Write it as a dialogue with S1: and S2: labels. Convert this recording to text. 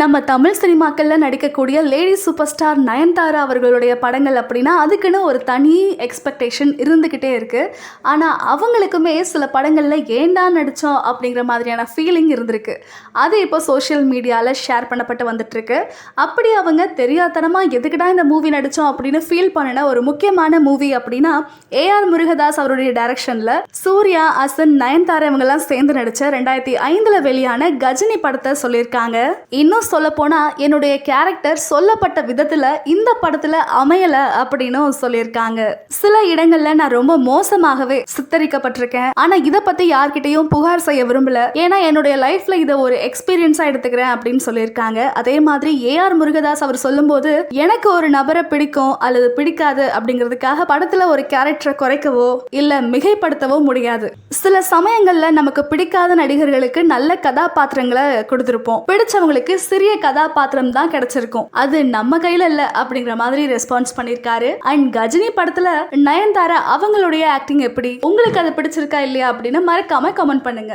S1: நம்ம தமிழ் சினிமாக்களில் நடிக்கக்கூடிய lady super star Nayanthara அவர்களுடைய படங்கள் அப்படின்னா அதுக்குன்னு ஒரு தனி எக்ஸ்பெக்டேஷன் இருந்துக்கிட்டே இருக்குது ஆனால் அவங்களுக்குமே சில படங்களில் ஏண்டா நடித்தோம் அப்படிங்கிற மாதிரியான ஃபீலிங் இருந்திருக்கு. அது இப்போ சோஷியல் மீடியாவில் ஷேர் பண்ணப்பட்டு வந்துட்டுருக்கு. அப்படி அவங்க தெரியாதனமாக எதுக்குடா இந்த மூவி நடித்தோம் அப்படின்னு ஃபீல் பண்ணின ஒரு முக்கியமான மூவி அப்படின்னா ஏஆர் முருகதாஸ் அவருடைய டைரக்ஷனில் சூர்யா அசன் நயன்தாரா இவங்கெல்லாம் சேர்ந்து நடித்த ரெண்டாயிரத்தி ஐந்தில் வெளியான கஜினி படத்தை சொல்லியிருக்காங்க. இன்னும் சொல்ல என்னுடைய கேரக்டர் சொல்லப்பட்ட விதத்தில் இந்த படத்துல அமையல அப்படின்னும் சொல்லியிருக்காங்க. சில இடங்களில் நான் ரொம்ப மோசமாகவே சித்தரிக்கப்பட்டிருக்கேன். ஆனா இதை பற்றி யார்கிட்டையும் புகார் செய்ய விரும்பல. ஏன்னா என்னுடைய லைஃப்ல இதை ஒரு எக்ஸ்பீரியன்ஸாக எடுத்துக்கிறேன் அப்படின்னு சொல்லியிருக்காங்க. அதே மாதிரி ஏஆர் முருகதாஸ் அவர் சொல்லும்போது எனக்கு ஒரு நபரை பிடிக்கும் அல்லது பிடிக்காது அப்படிங்கிறதுக்காக படத்துல ஒரு கேரக்டரை குறைக்கவோ இல்ல மிகைப்படுத்தவோ முடியாது. சில சமயங்கள்ல நமக்கு பிடிக்காத நடிகர்களுக்கு நல்ல கதாபாத்திரங்களை கொடுத்திருப்போம். பிடிச்சவங்களுக்கு சிறிய கதாபாத்திரம் தான் கிடைச்சிருக்கும். அது நம்ம கையில இல்ல அப்படிங்கிற மாதிரி ரெஸ்பான்ஸ் பண்ணிருக்காரு. அண்ட் கஜினி படத்துல நயன்தாரா அவங்களுடைய ஆக்டிங் எப்படி? உங்களுக்கு அது பிடிச்சிருக்கா இல்லையா அப்படின்னு மறக்காம கமெண்ட் பண்ணுங்க.